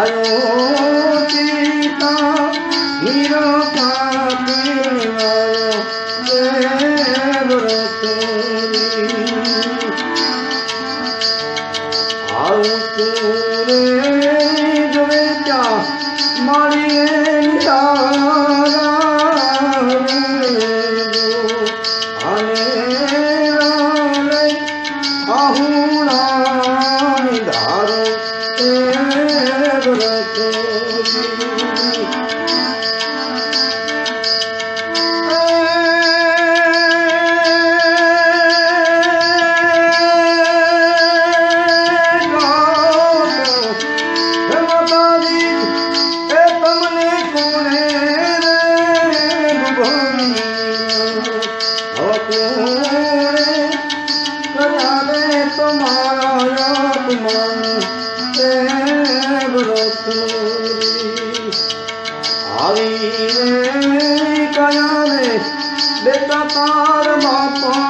આવું આવી કયા ને બેટા તાર બાપાની